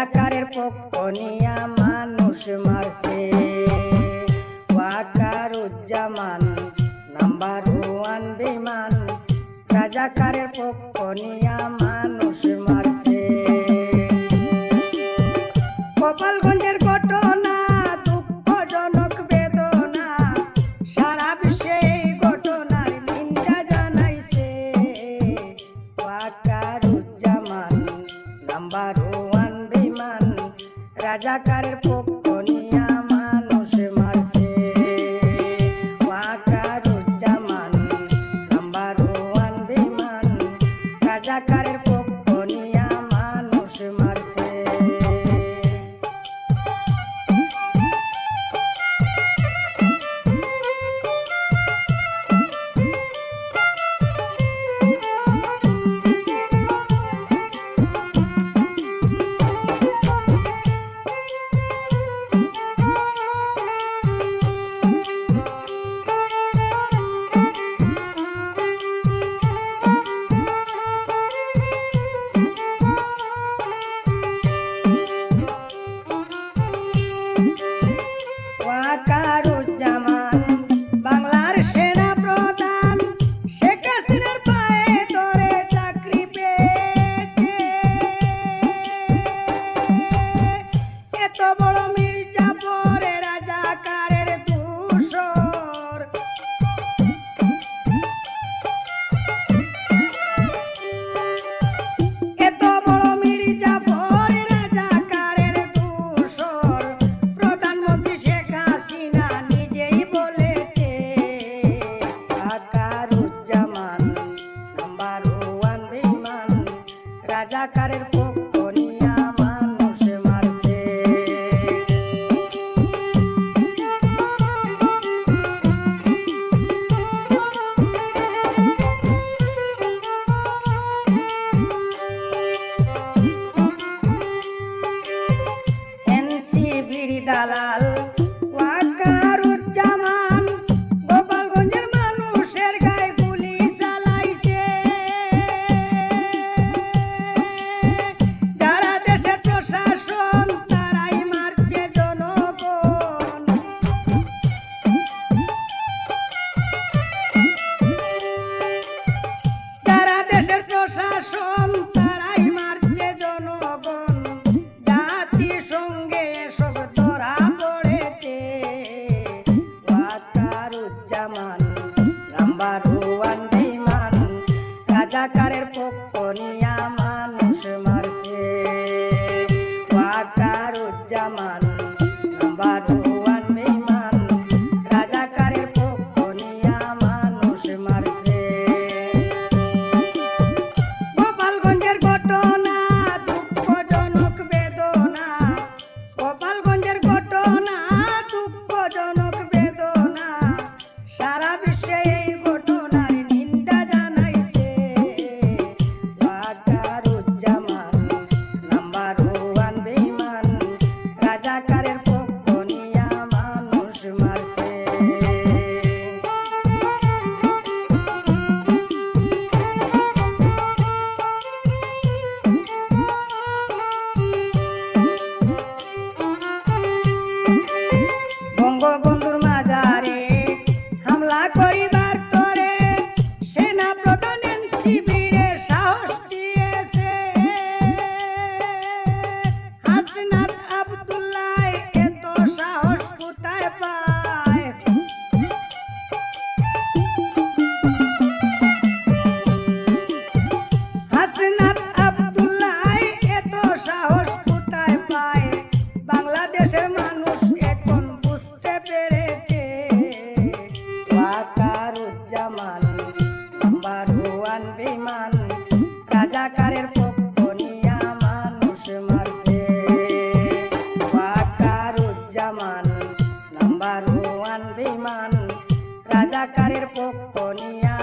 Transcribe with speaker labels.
Speaker 1: এলাকার পক্ষ নিয়া মানুষ মারছে। ওয়াকারুজ্জামান নাম্বার ওয়ান বিমান রাজাকারের পক্ষ নিয়া মানুষ মার রাজাকারের পোক রাজাকারের পোক জামান নাম্বার ওয়ান বেমান রাজাকারের পক্ষ নিয়া মানুষ মারছে। গোপালগঞ্জের ঘটনা, দুঃখজনক বেদনা। গোপালগঞ্জের ঘটনা, দুঃখজনক বেদনা। সারা বিশ্বে এই রাজাকারের পক্ষ নিয়া মানুষ মারছে। পাকারুজ্জামান নাম্বার ওয়ান বিমান রাজাকারের পক্ষ নিয়া